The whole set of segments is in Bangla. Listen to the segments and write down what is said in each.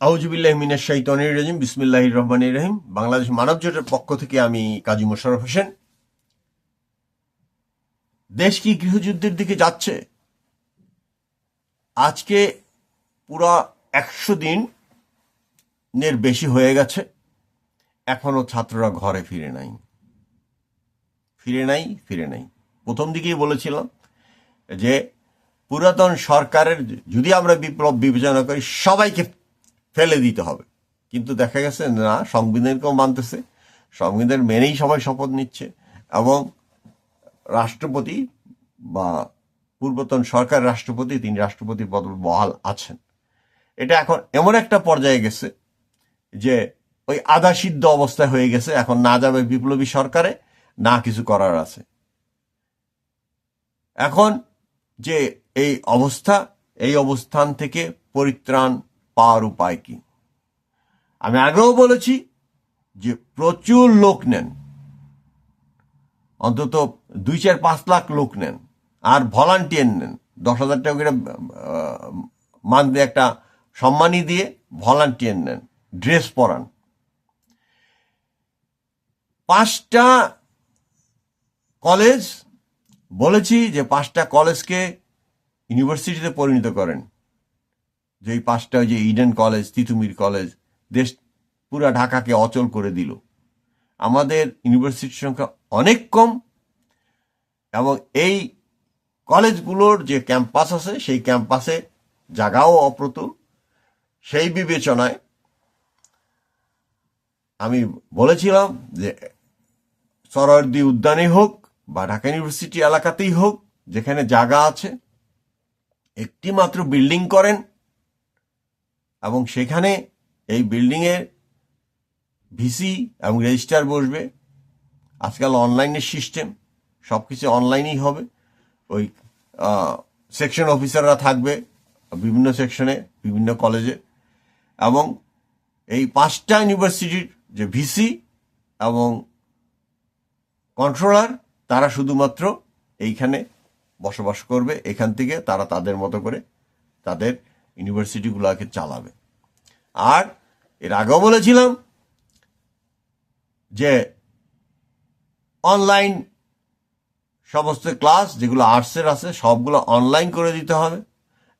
আউজুবিল্লাহমিনের শাইতনির রাজিম, বিসমিল্লাহির রহমানির রহিম। বাংলাদেশ মানব জোটের পক্ষ থেকে আমি কাজী মোশারফ হোসেন। দেশ কি গৃহযুদ্ধের দিকে যাচ্ছে? আজকে পুরা একশো দিন এর বেশি হয়ে গেছে। এখনও ছাত্ররা ঘরে ফিরে নাই। ফিরে নাই ফিরে নাই। প্রথম দিকেই বলেছিলাম যে, পুরাতন সরকারের যদি আমরা বিপ্লব বিবেচনা করি, সবাইকে ফেলে দিতে হবে। কিন্তু দেখা গেছে, না, সংবিধানকেও মানতেছে। সংবিধান মেনেই সবাই শপথ নিচ্ছে এবং রাষ্ট্রপতি বা পূর্বতন সরকার রাষ্ট্রপতি, তিনি রাষ্ট্রপতি পদ বহাল আছেন। এটা এখন এমন একটা পর্যায়ে গেছে যে ওই আধা সিদ্ধ অবস্থায় হয়ে গেছে, এখন না যাবে বিপ্লবী সরকারে, না কিছু করার আছে। এখন যে এই অবস্থা, এই অবস্থান থেকে পরিত্রাণ পাওয়ার উপায় কি? আমি আগেও বলেছি যে প্রচুর লোক নেন। অন্তত দুই চার পাঁচ লাখ লোক নেন আর ভলান্টিয়ার নেন। দশ হাজার টাকা করে মান্থলি একটা সম্মানী দিয়ে ভলান্টিয়ার নেন, ড্রেস পরান। পাঁচটা কলেজ, বলেছি যে পাঁচটা কলেজকে ইউনিভার্সিটিতে পরিণত করেন। যে এই পাঁচটা ওই যে ইডেন কলেজ তিতুমির কলেজ দেশ পুরা ঢাকাকে অচল করে দিল। আমাদের ইউনিভার্সিটির সংখ্যা অনেক কম এবং এই কলেজগুলোর যে ক্যাম্পাস আছে, সেই ক্যাম্পাসে জায়গাও অপ্রতুল। সেই বিবেচনায় আমি বলেছিলাম যে সরোয়ার্দি উদ্যানে হোক বা ঢাকা ইউনিভার্সিটি এলাকাতেই হোক, যেখানে জায়গা আছে একটি মাত্র বিল্ডিং করেন এবং সেখানে এই বিল্ডিংয়ের ভিসি এবং রেজিস্ট্রার বসবে। আজকাল অনলাইনের সিস্টেম সব কিছু অনলাইনেই হবে। ওই সেকশন অফিসাররা থাকবে, বিভিন্ন সেকশনে বিভিন্ন কলেজে এবং এই পাঁচটা ইউনিভার্সিটির যে ভিসি এবং কন্ট্রোলার তারা শুধুমাত্র এইখানে বসবাস করবে। এখান থেকে তারা তাদের মতো করে তাদের ইউনিভার্সিটিগুলোকে চালাবে। আর এর আগেও বলেছিলাম যে অনলাইন সমস্ত ক্লাস যেগুলো আর্টসের আছে, সবগুলো অনলাইন করে দিতে হবে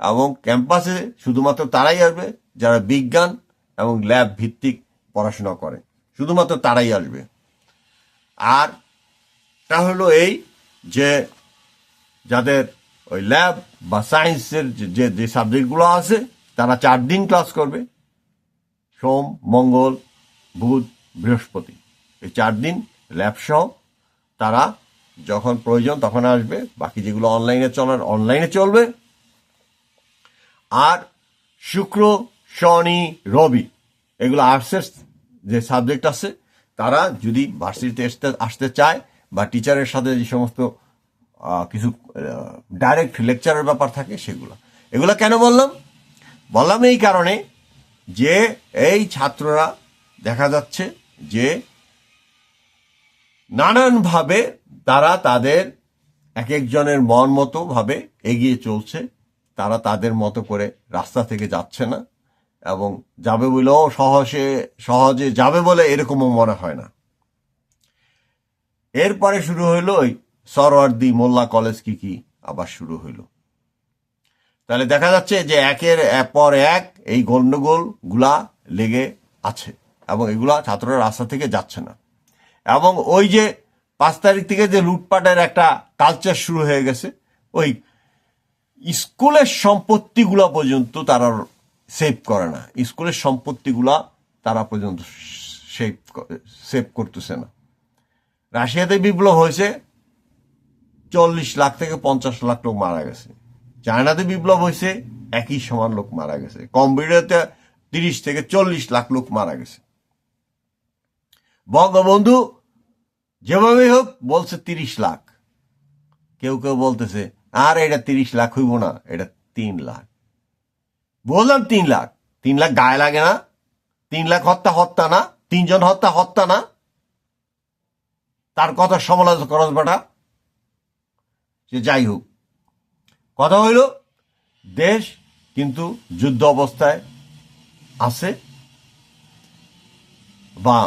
এবং ক্যাম্পাসে শুধুমাত্র তারাই আসবে যারা বিজ্ঞান এবং ল্যাব ভিত্তিক পড়াশোনা করে। শুধুমাত্র তারাই আসবে। আর তা হলো এই যে যাদের ওই ল্যাব বা সায়েন্সের যে যে সাবজেক্টগুলো আছে, তারা চার দিন ক্লাস করবে। সোম, মঙ্গল, বুধ, বৃহস্পতি। এই চার দিন ল্যাব সহ তারা যখন প্রয়োজন তখন আসবে। বাকি যেগুলো অনলাইনে চলার অনলাইনে চলবে। আর শুক্র, শনি, রবি, এগুলো আর্টসের যে সাবজেক্ট আছে, তারা যদি ভার্সিটিতে আসতে আসতে চায় বা টিচারের সাথে যে সমস্ত কিছু ডাইরেক্ট লেকচারের ব্যাপার থাকে সেগুলো। এগুলো কেন বললাম? বললাম এই কারণে যে এই ছাত্ররা দেখা যাচ্ছে যে নানানভাবে তারা তাদের এক একজনের মন মতো ভাবে এগিয়ে চলছে। তারা তাদের মতো করে রাস্তা থেকে যাচ্ছে না এবং যাবে বলেও সহজে সহজে যাবে বলে এরকমও মনে হয় না। এরপরে শুরু হইল ওই সরওয়ার্দি মোল্লা কলেজ কি কি? আবার শুরু হইল। তাহলে দেখা যাচ্ছে যে একের পর এক এই গন্ডগোলগুলা লেগে আছে এবং এগুলা ছাত্ররা রাস্তা থেকে যাচ্ছে না। এবং ওই যে পাঁচ তারিখ থেকে যে লুটপাটের একটা কালচার শুরু হয়ে গেছে, ওই স্কুলের সম্পত্তিগুলা পর্যন্ত তারা সেভ করে না। স্কুলের সম্পত্তিগুলা তারা পর্যন্ত সেভ সেভ করতেছে না। রাশিয়াতে বিপ্লব হয়েছে চল্লিশ লাখ থেকে পঞ্চাশ লাখ লোক মারা গেছে। চায়নাতে বিপ্লব হয়েছে, একই সমান লোক মারা গেছে। কম্পিউটারতে তিরিশ থেকে চল্লিশ লাখ লোক মারা গেছে। বঙ্গবন্ধু যেভাবে হোক বলছে তিরিশ লাখ। কেউ কেউ বলতেছে, আর এটা তিরিশ লাখ হইব না, এটা তিন লাখ। বললাম তিন লাখ। তিন লাখ গায়ে লাগে না, তিন লাখ হত্যা হত্যা না, তিনজন হত্যা হত্যা না। তার কথা সমালোচনা করস সে যাই হোক। কথা হইল, দেশ কিন্তু যুদ্ধ অবস্থায় আছে বা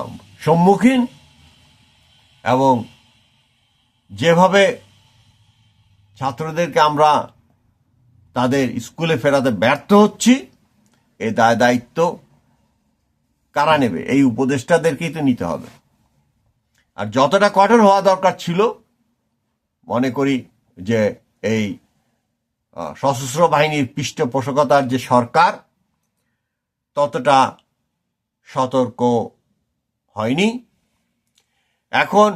সম্মুখীন এবং যেভাবে ছাত্রদেরকে আমরা তাদের স্কুলে ফেরাতে ব্যর্থ হচ্ছি, এ দায় দায়িত্ব কারা নেবে? এই উপদেষ্টাদেরকেই তো নিতে হবে। আর যতটা কঠোর হওয়া দরকার ছিল, মনে করি যে এই সশস্ত্র বাহিনীর পৃষ্ঠপোষকতার যে সরকার, ততটা সতর্ক হয়নি। এখন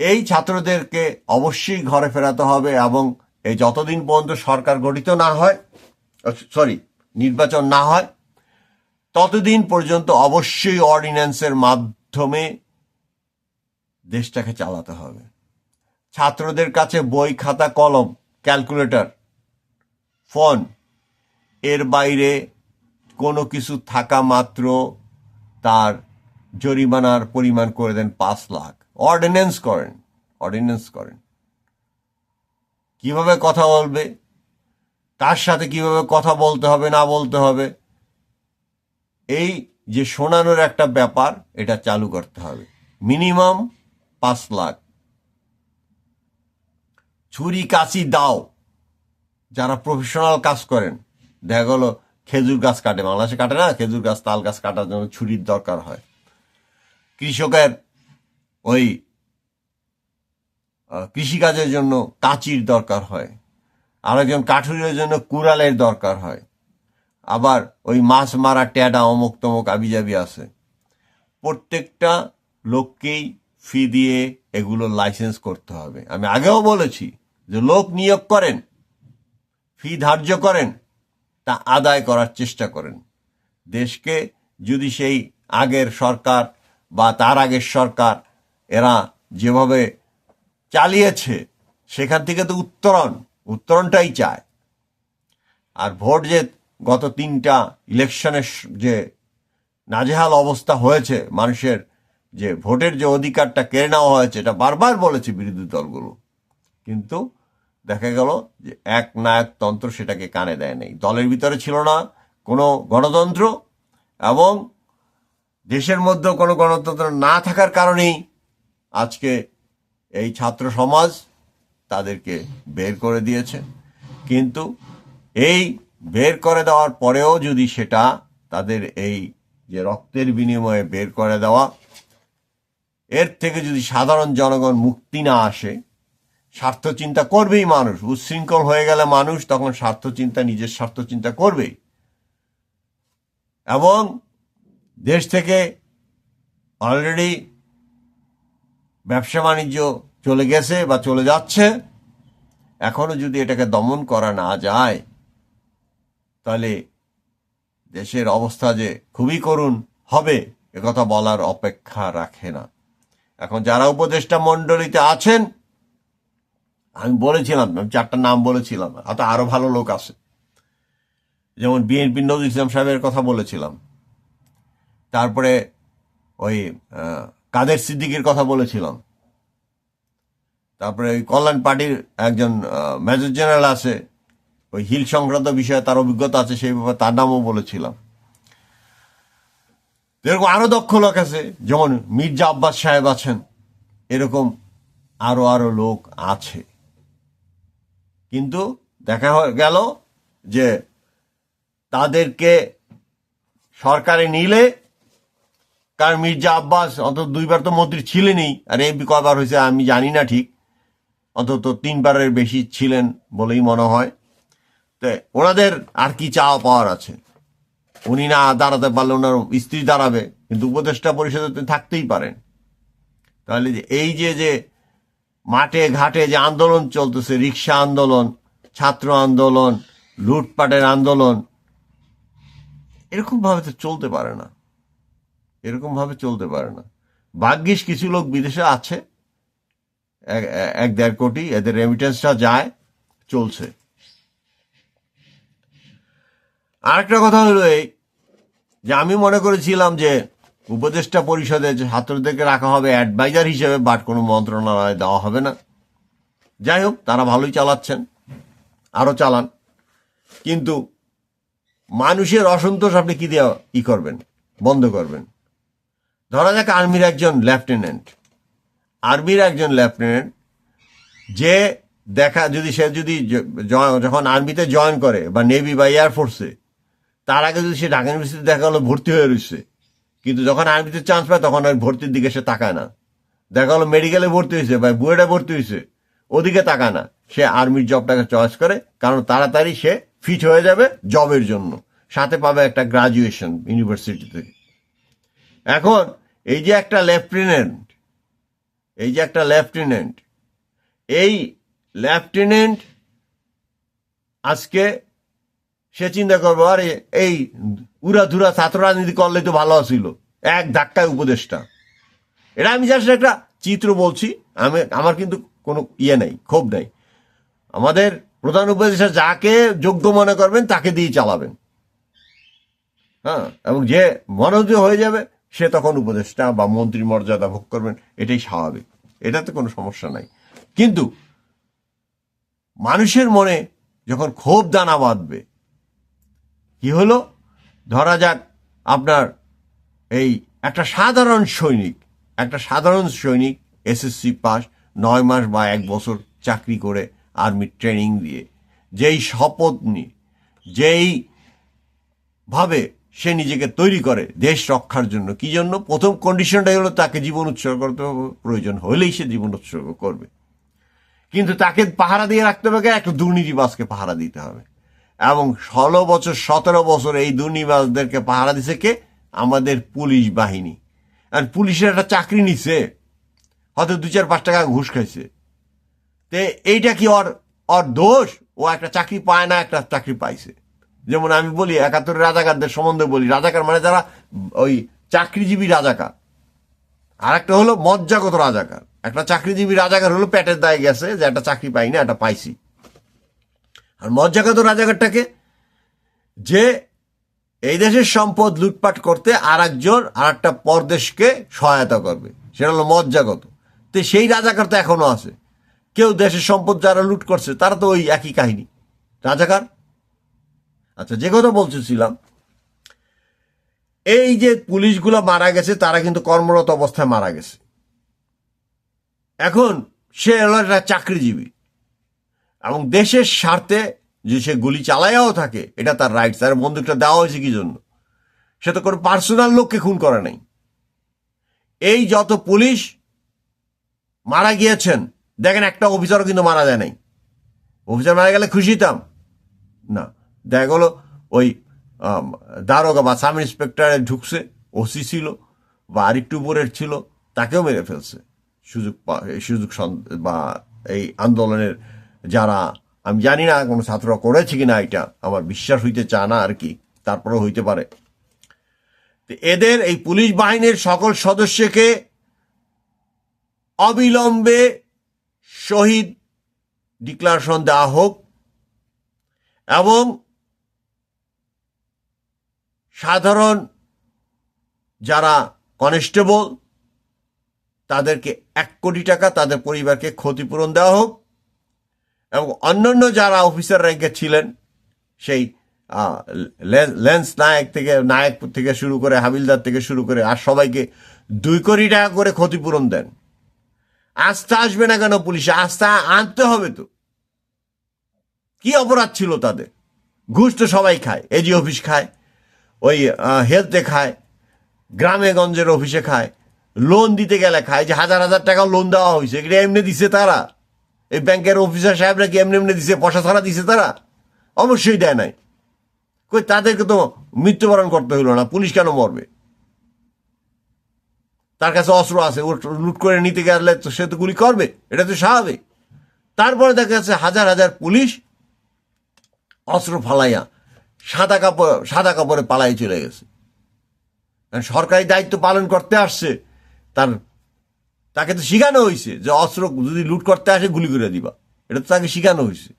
এই ছাত্রদেরকে অবশ্যই ঘরে ফেরাতে হবে এবং এই যতদিন পর্যন্ত সরকার গঠিত না হয় সরি, নির্বাচন না হয়, ততদিন পর্যন্ত অবশ্যই অর্ডিন্যান্সের মাধ্যমে দেশটাকে চালাতে হবে। ছাত্রদের কাছে বই, খাতা, কলম, ক্যালকুলেটর, ফোন, এর বাইরে কোনো কিছু থাকা মাত্র তার জরিমানার পরিমাণ করে দেন পাঁচ লাখ। অর্ডিন্যান্স করেন অর্ডিন্যান্স করেন। কীভাবে কথা বলবে? কার সাথে কীভাবে কথা বলতে হবে, না বলতে হবে? এই যে শোনানোর একটা ব্যাপার, এটা চালু করতে হবে। মিনিমাম পাঁচ লাখ। ছুরি কাঁচি দাও। যারা প্রফেশনাল কাজ করেন, দেখা গেল খেজুর গাছ কাটে। বাংলাদেশে কাটে না, খেজুর গাছ, তাল গাছ কাটার জন্য ছুরির দরকার হয়। কৃষকের ওই কৃষিকাজের জন্য কাঁচির দরকার হয়। আরেকজন কাঠুরের জন্য কুড়ালের দরকার হয়। আবার ওই মাছ মারা ট্যাডা অমুক তমুক আবিজাবি আছে। প্রত্যেকটা লোককেই ফি দিয়ে এগুলো লাইসেন্স করতে হবে। আমি আগেও বলেছি যে লোক নিয়োগ করেন ফি ধার্য করেন, তা আদায় করার চেষ্টা করেন। দেশকে যদি সেই আগের সরকার বা তার আগের সরকার এরা যেভাবে চালিয়েছে, সেখান থেকে তো উত্তরণ, উত্তরণটাই চায়। আর ভোট যে গত তিনটা ইলেকশনের যে নাজেহাল অবস্থা হয়েছে মানুষের যে ভোটের যে অধিকারটা কেড়ে নেওয়া হয়েছে, এটা বারবার বলেছে বিরোধী দলগুলো। কিন্তু দেখা গেল যে এক নায়কতন্ত্র সেটাকে কানে দেয় নাই দলের ভিতরে ছিল না কোনো গণতন্ত্র এবং দেশের মধ্যেও কোনো গণতন্ত্র না থাকার কারণেই আজকে এই ছাত্র সমাজ তাদেরকে বের করে দিয়েছে। কিন্তু এই বের করে দেওয়ার পরেও যদি সেটা তাদের এই যে রক্তের বিনিময়ে বের করে দেওয়া এর থেকে যদি সাধারণ জনগণ মুক্তি না আসে স্বার্থ চিন্তা করবেই মানুষ। উচ্ছৃঙ্খল হয়ে গেলে মানুষ, তখন স্বার্থ চিন্তা নিজের স্বার্থ চিন্তা করবেই। এবং দেশ থেকে অলরেডি ব্যবসা বাণিজ্য চলে গেছে বা চলে যাচ্ছে। এখনও যদি এটাকে দমন করা না যায়, তাহলে দেশের অবস্থা যে খুবই করুণ হবে একথা বলার অপেক্ষা রাখে না। এখন যারা উপদেষ্টা মণ্ডলীতে আছেন, আমি বলেছিলাম, আমি চারটা নাম বলেছিলাম, হয়তো আরও ভালো লোক আছে। যেমন বিএনপি নজরুল ইসলাম সাহেবের কথা বলেছিলাম। তারপরে ওই কাদের সিদ্দিকির কথা বলেছিলাম। তারপরে ওই কল্যাণ পার্টির একজন মেজর জেনারেল আছে। ওই হিল সংক্রান্ত বিষয়ে তার অভিজ্ঞতা আছে, সেই ব্যাপারে তার নামও বলেছিলাম। এরকম আরও দক্ষ লোক আছে, যেমন মির্জা আব্বাস সাহেব আছেন, এরকম আরও আরও লোক আছে। কিন্তু দেখা গেল যে তাদেরকে সরকারে নিলে, কারণ মির্জা আব্বাস অন্তত দুইবার তো মন্ত্রী ছিলেনই, আর এমপি কয়বার হয়েছে আমি জানি না ঠিক, অন্তত তিনবারের বেশি ছিলেন বলেই মনে হয়। তো ওনাদের আর কি চাওয়া পাওয়ার আছে? উনি না দাঁড়াতে পারলে ওনার স্ত্রী দাঁড়াবে, কিন্তু উপদেষ্টা পরিষদে তো থাকতেই পারেন। তাহলে যে এই যে যে মাঠে ঘাটে যে আন্দোলন চলতেছে রিক্সা আন্দোলন, ছাত্র আন্দোলন, লুটপাটের আন্দোলন, এরকম ভাবে তো চলতে পারে না। এরকম ভাবে চলতে পারে না। ভাগ্যিস কিছু লোক বিদেশে আছে। এক দেড় কোটি এদের রেমিটেন্সটা যায়, চলছে। আরেকটা কথা হলো এই, যে আমি মনে করেছিলাম যে উপদেষ্টা পরিষদে ছাত্রদেরকে রাখা হবে অ্যাডভাইজার হিসেবে, বাট কোনো মন্ত্রণালয়ে দেওয়া হবে না। যাই হোক, তারা ভালোই চালাচ্ছেন, আরও চালান। কিন্তু মানুষের অসন্তোষ আপনি কী দিয়ে ই করবেন? বন্ধ করবেন। ধরা যাক আর্মির একজন লেফটেন্যান্ট। আর্মির একজন লেফটেন্যান্ট, যে দেখা, যদি সে যদি যখন আর্মিতে জয়েন করে বা নেভি বা এয়ারফোর্সে তার আগে যদি সে ঢাকা ইউনিভার্সিটি দেখা গেলো ভর্তি হয়ে রয়েছে। কিন্তু যখন আর্মিতে চান্স পায়, তখন ওই ভর্তির দিকে সে তাকায় না। দেখা গেলো মেডিকেলে ভর্তি হয়েছে, বা বুয়েটে ভর্তি হয়েছে, ওদিকে তাকায় না। সে আর্মির জবটাকে চয়েস করে, কারণ তাড়াতাড়ি সে ফিট হয়ে যাবে জবের জন্য। সাথে পাবে একটা গ্রাজুয়েশন ইউনিভার্সিটি থেকে এখন, এই যে একটা লেফটেন্যান্ট এই যে একটা লেফটেন্যান্ট এই লেফটেন্যান্ট আজকে সে চিন্তা করব, আরে এই উড়াধুরা ছাত্র রাজনীতি করলে তো ভালো ছিল এক ধাক্কায় উপদেশটা এটা আমি জাস্ট একটা চিত্র বলছি, আমি, আমার কিন্তু কোনো ইয়ে নেই, ক্ষোভ নেই। আমাদের প্রধান উপদেষ্টা যাকে যোগ্য মনে করবেন, তাকে দিয়ে চালাবেন। হ্যাঁ এবং যে মনোযোগ হয়ে যাবে, সে তখন উপদেষ্টা বা মন্ত্রী মর্যাদা ভোগ করবেন, এটাই স্বাভাবিক। এটাতে কোনো সমস্যা নাই। কিন্তু মানুষের মনে যখন ক্ষোভ দানা বাঁধবে কি হলো? ধরা যাক আপনার এই একটা সাধারণ সৈনিক, একটা সাধারণ সৈনিক এসএসসি পাস, নয় মাস বা এক বছর চাকরি করে আর্মি ট্রেনিং দিয়ে। যেই শপথ নিয়ে যেই ভাবে সে নিজেকে তৈরি করে দেশ রক্ষার জন্য, কি জন্য? প্রথম কন্ডিশনটাই হলো তাকে জীবন উৎসর্গ করতে হবে, প্রয়োজন হলেই সে জীবন উৎসর্গ করবে। কিন্তু তাকে পাহারা দিয়ে রাখতে হবে একটা দুর্নীতিবাসকে পাহারা দিতে হবে। এবং ষোলো বছর, সতেরো বছর এই দুর্নীতিবাজদেরকে পাহারা দিছে কে? আমাদের পুলিশ বাহিনী। আর পুলিশের একটা চাকরি নিছে। হয়তো দু চার পাঁচ টাকা ঘুষ খাইছে। তে এইটা কি ওর ওর দোষ? ও একটা চাকরি পায় না, একটা চাকরি পাইছে। যেমন আমি বলি, একাত্তর রাজাকারদের সম্বন্ধে বলি। রাজাকার মানে যারা ওই চাকরিজীবী রাজাকার। আর একটা হলো মজ্জাগত রাজাকার। একটা চাকরিজীবী রাজাকার হলো পেটের দায়ে গেছে যে একটা চাকরি পাই না, একটা পাইছি। আর মজ্জাগত রাজাকারটাকে? যে এই দেশের সম্পদ লুটপাট করতে আর একজন আর একটা পরদেশকে সহায়তা করবে। সেটা হলো মজ্জাগত। তো সেই রাজাকার তো এখনও আছে। কেউ দেশের সম্পদ যারা লুট করছে, তারা তো ওই একই কাহিনী। রাজাকার? আচ্ছা যে কথা বলতেছিলাম, এই যে পুলিশগুলো মারা গেছে, তারা কিন্তু কর্মরত অবস্থায় মারা গেছে। এখন সে হলো একটা চাকরিজীবী। এবং দেশের স্বার্থে যে সে গুলি চালাইয়াও থাকে, এটা তার রাইট তার বন্দুকটা দেওয়া হয়েছে কি জন্য? সে তো কোনো পার্সোনাল লোককে খুন করে নাই। এই যত পুলিশ মারা গিয়েছেন, দেখেন একটা অফিসারও কিন্তু মারা যায় নাই। অফিসার মারা গেলে খুশিতাম। না, দেখা গেলো ওই দারোগা বা সাব ইন্সপেক্টরে ঢুকছে ওসি ছিল, বা আরেকটু উপরের ছিল, তাকেও মেরে ফেলছে। সুযোগ সুযোগ বা এই আন্দোলনের যারা, আমি জানি না কোনো ছাত্র করেছে কিনা এটা, আমার বিশ্বাস হইতে চায় না আর কি, তারপরেও হইতে পারে। এদের এই পুলিশ বাহিনীর সকল সদস্যকে অবিলম্বে শহীদ ডিক্লারেশন দেওয়া হোক এবং সাধারণ যারা কনস্টেবল, তাদেরকে এক কোটি টাকা তাদের পরিবারকে ক্ষতিপূরণ দেওয়া হোক। এবং অন্যান্য যারা অফিসার র্যাঙ্কে ছিলেন, সেই লেন্স নায়ক থেকে নায়ক থেকে শুরু করে হাবিলদার থেকে শুরু করে আর সবাইকে দুই কোটি টাকা করে ক্ষতিপূরণ দেন। আস্থা আসবে না কেন পুলিশে? আস্থা আনতে হবে তো। কি অপরাধ ছিল তাদের? ঘুষ তো সবাই খায় এজি অফিস খায়, ওই হেলথে খায়, গ্রামে গঞ্জের অফিসে খায় লোন দিতে গেলে খায়, যে হাজার হাজার টাকা লোন দেওয়া হয়েছে এটা এমনি দিছে তারা। এই ব্যাংকের অফিসার সাহেবরা কি এমনি এমনি দিছে? পয়সা ছাড়া দিছে তারা? অবশ্যই দেয় নাই। কই তাদেরকে তো মৃত্যুবরণ করতে হলো না, পুলিশ কেন মরবে? তার কাছে অস্ত্র আছে, ও লুট করে নিতে গেলে তো সে তো গুলি করবে, এটা তো স্বাভাবিক। তারপরে দেখা যাচ্ছে হাজার হাজার পুলিশ অস্ত্র ফালাইয়া সাদা কাপড়, সাদা কাপড়ে পালাই চলে গেছে। সরকারি দায়িত্ব পালন করতে আসছে, তার তাকে তো শিখানো হয়েছে যে অস্ত্র যদি লুট করতে আসে গুলি করে দিবা। এটা তো তাকে শিখানো হয়েছে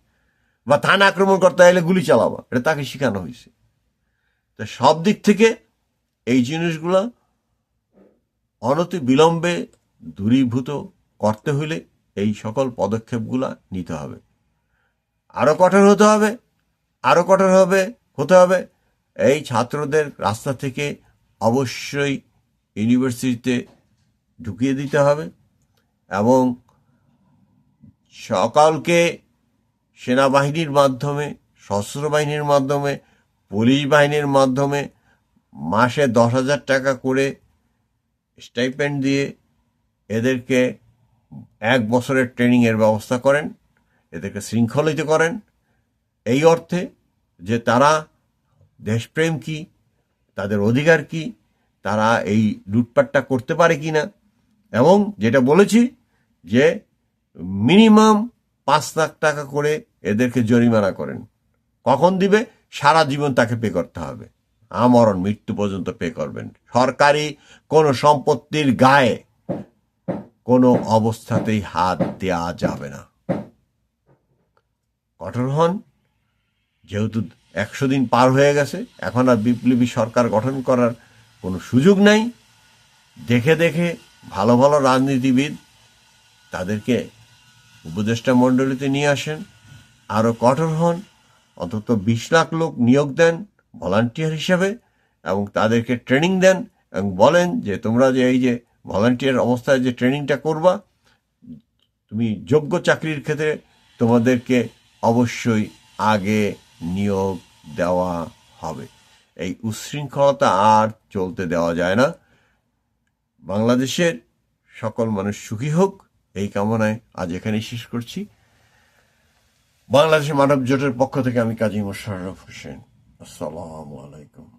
বা থানা আক্রমণ করতে এলে গুলি চালাবা। এটা তাকে শিখানো হয়েছে তো সব দিক থেকে এই জিনিসগুলো অনতি বিলম্বে দূরীভূত করতে হলে এই সকল পদক্ষেপগুলা নিতে হবে। আরও কঠোর হতে হবে আরও কঠোর হবে, হতে হবে। এই ছাত্রদের রাস্তা থেকে অবশ্যই ইউনিভার্সিটিতে ঢুকিয়ে দিতে হবে এবং সকালকে সেনাবাহিনীর মাধ্যমে, সশস্ত্র বাহিনীর মাধ্যমে, পুলিশ বাহিনীর মাধ্যমে মাসে দশ হাজার টাকা করে স্টাইপেন্ড দিয়ে এদেরকে এক বছরের ট্রেনিংয়ের ব্যবস্থা করেন, এদেরকে শৃঙ্খলিত করেন। এই অর্থে যে তারা দেশপ্রেম কি, তাদের অধিকার কি, তারা এই লুটপাটটা করতে পারে কি না এবং যেটা বলেছি যে মিনিমাম পাঁচ লাখ টাকা করে এদেরকে জরিমানা করেন। কখন দিবে? সারা জীবন তাকে পে করতে হবে। আমরণ মৃত্যু পর্যন্ত পে করবেন। সরকারি কোনো সম্পত্তির গায়ে কোনো অবস্থাতেই হাত দেওয়া যাবে না। কঠোর হন। যেহেতু একশো দিন পার হয়ে গেছে, এখন আর বিপ্লবী সরকার গঠন করার কোনো সুযোগ নাই। দেখে দেখে ভালো ভালো রাজনীতিবিদ তাদেরকে উপদেষ্টা মণ্ডলীতে নিয়ে আসেন আরও কঠোর হন, অন্তত বিশ লাখ লোক নিয়োগ দেন ভলান্টিয়ার হিসাবে এবং তাদেরকে ট্রেনিং দেন এবং বলেন যে তোমরা যে এই যে ভলান্টিয়ার অবস্থায় যে ট্রেনিংটা করবা, তুমি যোগ্য চাকরির ক্ষেত্রে তোমাদেরকে অবশ্যই আগে নিয়োগ দেওয়া হবে। এই উচ্ছৃঙ্খলতা আর চলতে দেওয়া যায় না। বাংলাদেশের সকল মানুষ সুখী হোক, এই কামনায় আজ এখানেই শেষ করছি। বাংলাদেশের মানব জোটের পক্ষ থেকে আমি কাজী মোশাররফ হোসেন। আসসালামু আলাইকুম।